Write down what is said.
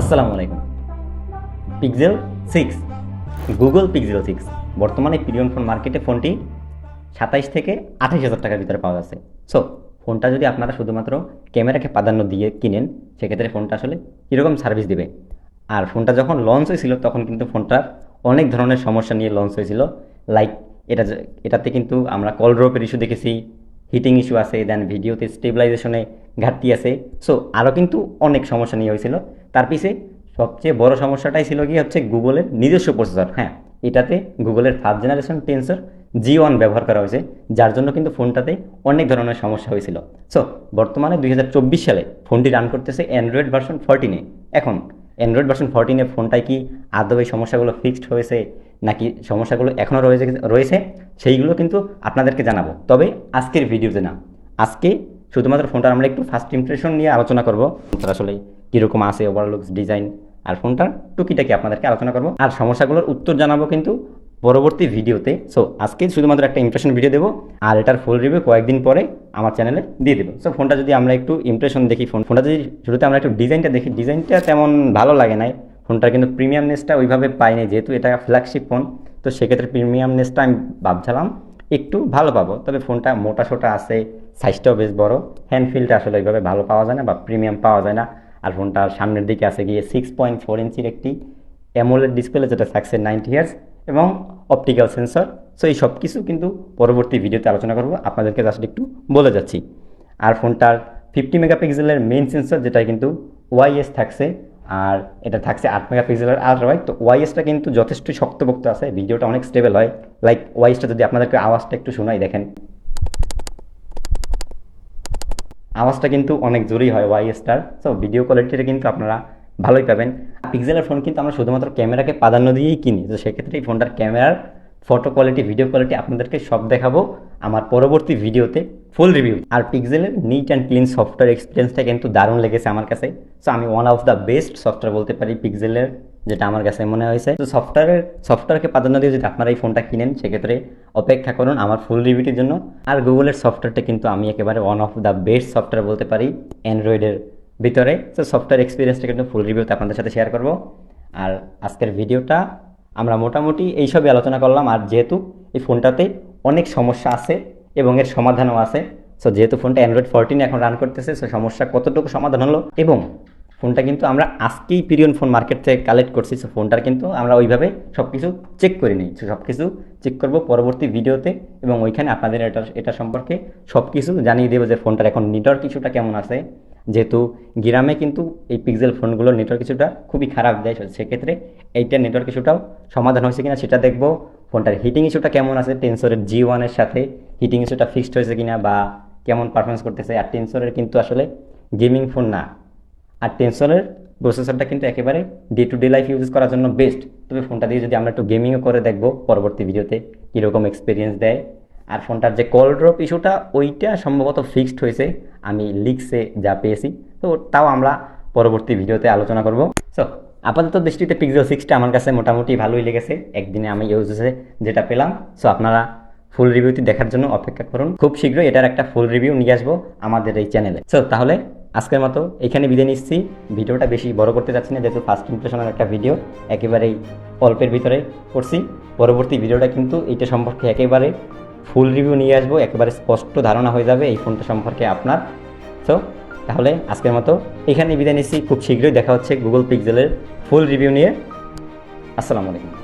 আসসালামু আলাইকুম। Pixel six Google Pixel six বর্তমানে প্রিমিয়াম ফোন মার্কেটে ফোনটি সাতাইশ থেকে আঠাশ হাজার টাকার ভিতরে পাওয়া যাচ্ছে। সো ফোনটা যদি আপনারা শুধুমাত্র ক্যামেরাকে প্রাধান্য দিয়ে কিনেন, সেক্ষেত্রে ফোনটা আসলে কীরকম সার্ভিস দিবে? আর ফোনটা যখন লঞ্চ হয়েছিল, তখন কিন্তু ফোনটার অনেক ধরনের সমস্যা নিয়ে লঞ্চ হয়েছিল। লাইক এটা এটাতে কিন্তু আমরা কল ড্রপের ইস্যু দেখেছি হিটিং ইস্যু আছে দেন ভিডিওতে স্টেবিলাইজেশনে ঘাটতি আছে। সো আরও কিন্তু অনেক সমস্যা নিয়ে হয়েছিল। তার পিছে সবচেয়ে বড় সমস্যাটাই ছিল কি হচ্ছে গুগলের নিজস্ব প্রসেসর হ্যাঁ এটাতে গুগলের first generation Tensor G one ব্যবহার করা হয়েছে, যার জন্য কিন্তু ফোনটাতে অনেক ধরনের সমস্যা হয়েছিল। সো বর্তমানে দুই হাজার চব্বিশ সালে ফোনটি রান করতেছে অ্যান্ড্রয়েড ভার্সন ফোরটিনে এখন অ্যান্ড্রয়েড ভার্সন ফোরটিনে ফোনটায় কি আদৌ এই সমস্যাগুলো ফিক্সড হয়েছে, নাকি সমস্যাগুলো এখনও রয়েছে রয়েছে? সেইগুলো কিন্তু আপনাদেরকে জানাব। তবে আজকের ভিডিওতে না, আজকে শুধুমাত্র ফোনটার আমরা একটু ফার্স্ট ইমপ্রেশন নিয়ে আলোচনা করব। আসলে কীরকম আছে ওভারলুকস ডিজাইন আর ফোনটার টুকিটাকি আপনাদেরকে আলোচনা করব। আর সমস্যাগুলোর উত্তর জানাব কিন্তু পরবর্তী ভিডিওতে। সো আজকে শুধুমাত্র একটা ইমপ্রেশন ভিডিও দেবো, আর এটার ফুল রিভিউ কয়েকদিন পরে আমার চ্যানেলে দিয়ে দেবো। সো ফোনটা যদি আমরা একটু ইমপ্রেশন দেখি, ফোন ফোনটা যদি শুরুতে আমরা একটু ডিজাইনটা দেখি ডিজাইনটা তেমন ভালো লাগে নাই। ফোনটার কিন্তু প্রিমিয়ামনেসটা ওইভাবে পাইনি, যেহেতু এটা ফ্ল্যাগশিপ ফোন তো সেক্ষেত্রে প্রিমিয়ামনেসটা আমি ভাবছিলাম একটু ভালো পাবো। তবে ফোনটা মোটা সোটা আছে সাইজটাও বেশ বড়। হ্যান্ড ফিলটা আসলে ওইভাবে ভালো পাওয়া যায় না বা প্রিমিয়াম পাওয়া যায় না। আর ফোনটার সামনের দিকে আছে গিয়ে সিক্স পয়েন্ট ফোর ইঞ্চির একটি অ্যামোলেড ডিসপ্লে যেটা থাকছে নাইনটি ইয়ার্স এবং অপটিক্যাল সেন্সর সো এই সব কিছু কিন্তু পরবর্তী ভিডিওতে আলোচনা করব। আপনাদেরকে জাস্ট একটু বলে যাচ্ছি। আর ফোনটার ফিফটি মেগাপিক্সেলের মেইন সেন্সর যেটা কিন্তু ওয়াইএস থাকছে আর এটা থাকছে আট মেগাপিক্সেলের আলট্রা ওয়াইড তো ওয়াইএসটা কিন্তু যথেষ্ট শক্তপোক্ত আছে, ভিডিওটা অনেক স্টেবল হয়। লাইক ওয়াইএসটা যদি আপনাদেরকে আওয়াজটা একটু শোনাই, দেখেন। আওয়াজটা কিন্তু অনেক জোরেই হয় ওয়াইএসটার সো ভিডিও কোয়ালিটিটা কিন্তু আপনারা ভালোই পাবেন। পিক্সেলের ফোন কিন্তু আমরা শুধুমাত্র ক্যামেরাকে প্রাধান্য দিয়েই কিনি, তো সেক্ষেত্রে এই ফোনটার ক্যামেরার ফটো কোয়ালিটি ভিডিও কোয়ালিটি আপনাদেরকে সব দেখাবো। আমার পরবর্তী ভিডিওতে ফুল রিভিউ আর পিক্সেলের নিট অ্যান্ড ক্লিন সফটওয়্যার এক্সপিরিয়েন্সটা কিন্তু দারুণ লেগেছে আমার কাছে। সো আমি one of the best software বলতে পারি পিক্সেলের যেটা আমার কাছে মনে হয়েছে। তো সফটওয়্যারের সফটওয়্যারকে প্রাধান্য দিয়ে যদি আপনারা এই ফোনটা কিনেন, সেক্ষেত্রে অপেক্ষা করুন আমার ফুল রিভিউটির জন্য। আর গুগলের সফটওয়্যারটা কিন্তু আমি একেবারে one of the best software বলতে পারি অ্যান্ড্রয়েডের ভিতরে। তো সফটওয়্যার এক্সপিরিয়েন্সটা কিন্তু ফুল রিভিউতে আপনাদের সাথে শেয়ার করব। আর আজকের ভিডিওটা আমরা মোটামুটি এইসবই আলোচনা করলাম। আর যেহেতু এই ফোনটাতে অনেক সমস্যা আছে এবং এর সমাধানও আছে। সো যেহেতু ফোনটা অ্যান্ড্রয়েড ফোরটিন এখন রান করতেছে সো সমস্যা কতটুকু সমাধান হলো? এবং ফোনটা কিন্তু আমরা আজকেই পিরিয়ন ফোন মার্কেট থেকে কালেক্ট করছি সো ফোনটার কিন্তু আমরা ওইভাবে সব কিছু চেক করে নিই। সো সব কিছু চেক করব পরবর্তী ভিডিওতে এবং ওইখানে আপনাদের এটা এটা সম্পর্কে সব কিছু জানিয়ে দেবো যে ফোনটার এখন নেটওয়ার্ক কিছুটা কেমন আছে। যেহেতু গ্রামে কিন্তু এই পিক্সেল ফোনগুলোর নেটওয়ার্ক কিছুটা খুবই খারাপ দেয় সেক্ষেত্রে এইটার নেটওয়ার্ক কিছুটাও সমাধান হয়েছে কিনা সেটা দেখব। ফোনটার হিটিং ইস্যুটা কেমন আছে? টেন্সরের জি ওয়ানের সাথে হিটিং ইস্যুটা ফিক্সড হয়েছে কিনা বা কেমন পারফরমেন্স করতেছে? আর টেন্সরের কিন্তু আসলে গেমিং ফোন না। আর টেনসনের প্রসেসরটা কিন্তু একেবারে day to day life use করার জন্য বেস্ট তবে ফোনটা দিয়ে যদি আমরা একটু গেমিংও করে দেখব পরবর্তী ভিডিওতে কীরকম এক্সপিরিয়েন্স দেয়। আর ফোনটার যে কল ড্রপ ইস্যুটা ওইটা সম্ভবত ফিক্সড হয়েছে। আমি লিক্সে যা পেয়েছি। তো তাও আমরা পরবর্তী ভিডিওতে আলোচনা করব। সো আপাতত দৃষ্টিতে পিক্সেল সিক্সটা আমার কাছে মোটামুটি ভালোই লেগেছে। একদিনে আমি ইউজেসে যেটা পেলাম। সো আপনারা ফুল রিভিউটি দেখার জন্য অপেক্ষা করুন। খুব শীঘ্রই এটার একটা ফুল রিভিউ নিয়ে আসব আমাদের এই চ্যানেলে সো তাহলে আজকের মতো এখানে বিদায় নিচ্ছি। ভিডিওটা বেশি বড় করতে চাচ্ছি না, যেহেতু ফার্স্ট ইমপ্রেশনের একটা ভিডিও একেবারেই অল্পের ভিতরে করছি। পরবর্তী ভিডিওটা কিন্তু এইটা সম্পর্কে একেবারে ফুল রিভিউ নিয়ে আসব। একেবারে স্পষ্ট ধারণা হয়ে যাবে এই ফোনটা সম্পর্কে আপনার। সো তাহলে আজকের মতো এখানে বিদায় নিচ্ছি। খুব শীঘ্রই দেখা হচ্ছে গুগল পিক্সেলের ফুল রিভিউ নিয়ে। আসসালামু আলাইকুম।